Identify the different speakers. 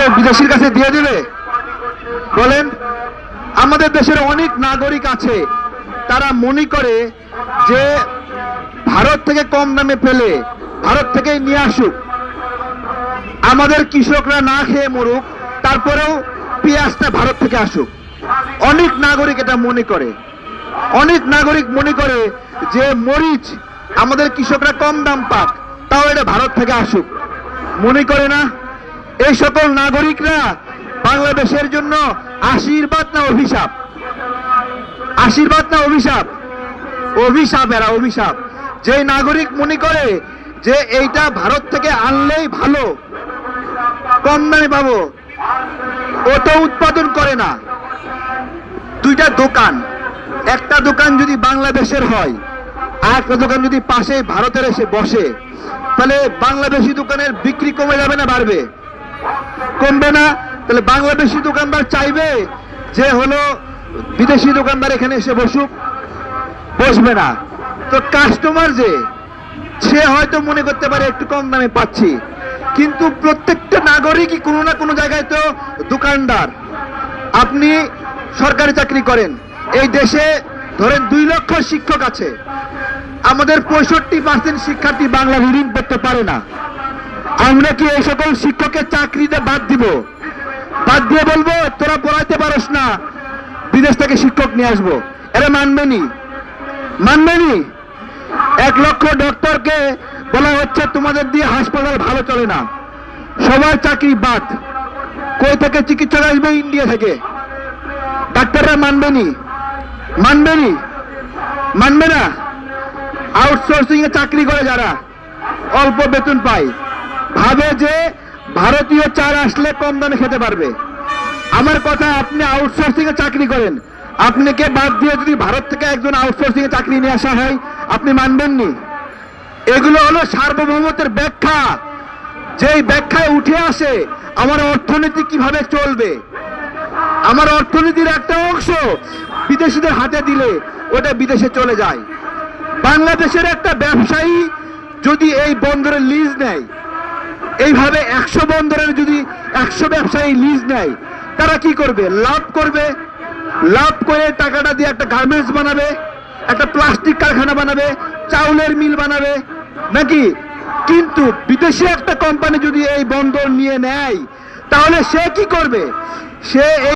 Speaker 1: কেউ বিদেশির কাছে দিয়ে দেবে? বলেন, আমাদের দেশের অনেক নাগরিক আছে, তারা মনে করে যে ভারত থেকে কম দামে পেলে ভারত থেকেই নিয়ে আসুক। আমাদের কৃষকরা না খেয়ে মরুক, তারপরেও পেঁয়াজটা ভারত থেকে আসুক। অনেক নাগরিক এটা মনে করে। অনেক নাগরিক মনে করে যে মরিচ আমাদের কৃষকরা কম দাম পাক, তাও এটা ভারত থেকে আসুক। মনে করে না? এই সকল নাগরিকরা বাংলাদেশের জন্য আশীর্বাদ না অভিশাপ? আশীর্বাদ না অভিশাপ? অভিশাপ এরা, অভিশাপ। যে নাগরিক মনে করে যে এইটা ভারত থেকে আনলেই ভালো, কম দামে পাবো ও তো উৎপাদন করে না। দুইটা দোকান, একটা দোকান যদি বাংলাদেশের হয়, আর একটা দোকান যদি পাশে ভারতের এসে বসে, তাহলে বাংলাদেশি দোকানের বিক্রি কমে যাবে না, বাড়বে? কমবে না। তাহলে বাংলাদেশি দোকানদার চাইবে যে হলো বিদেশি দোকানদার এখানে এসে বসুক। বসবে না। তো কাস্টমার যে, সে হয়তো মনে করতে পারে একটু কম দামে পাচ্ছি। কিন্তু প্রত্যেকটা নাগরিকই কোনো না কোনো জায়গায় তো দোকানদার। আপনি সরকারি চাকরি করেন। এই দেশে ধরেন দুই লক্ষ শিক্ষক আছে। আমাদের পঁয়ষট্টি পার্সেন্ট শিক্ষার্থী বাংলা রিডিং পড়তে পারে না। আমরা কি এই সকল শিক্ষকের চাকরিতে বাদ দিব? বাদ দিয়ে বলব, তোরা পড়াইতে পারস না। বিদেশ থেকে শিক্ষক নিয়ে আসব। এরা মানবেনি মানবেনি এক লক্ষ ডক্টরকে বলা হচ্ছে, তোমাদের দিয়ে হাসপাতাল ভালো চলে না। সবার চাকরি বাদ। কই থেকে চিকিৎসক আসবে ইন্ডিয়া থেকে? ডাক্তাররা মানবেনি মানবেনি মানবে না? আউটসোর্সিং এ চাকরি করে যারা, অল্প বেতন পায়। ভাবে যে ভারতীয় চাল আসলে কম দামে খেতে পারবে। আমার কথা, আপনি আউটসোর্সিং এ চাকরি করেন। আপনাকে বাদ দিয়ে যদি ভারত থেকে একজন আউটসোর্সিং এ চাকরি নিয়ে আসা হয়, আপনি মানবেন মানবেননি। এগুলো হলো সার্বভৌমত্বের ব্যাখ্যা। যেই ব্যাখ্যায় উঠে আসে, আমার অর্থনীতি কীভাবে চলবে? আমার অর্থনীতির একটা অংশ বিদেশিদের হাতে দিলে ওটা বিদেশে চলে যায়। বাংলাদেশের একটা ব্যবসায়ী যদি এই বন্দরের লিজ নেয় এইভাবে একশো বন্দরের যদি একশো ব্যবসায়ী লিজ নেয়, তারা কি করবে? লাভ করবে। লাভ করে টাকাটা দিয়ে একটা গার্মেন্টস বানাবে, একটা প্লাস্টিক কারখানা বানাবে, চাউলের মিল বানাবে, নাকি? কিন্তু বিদেশি একটা কোম্পানি যদি এই বন্দর নিয়ে নেয়, তাহলে সে কি করবে? সে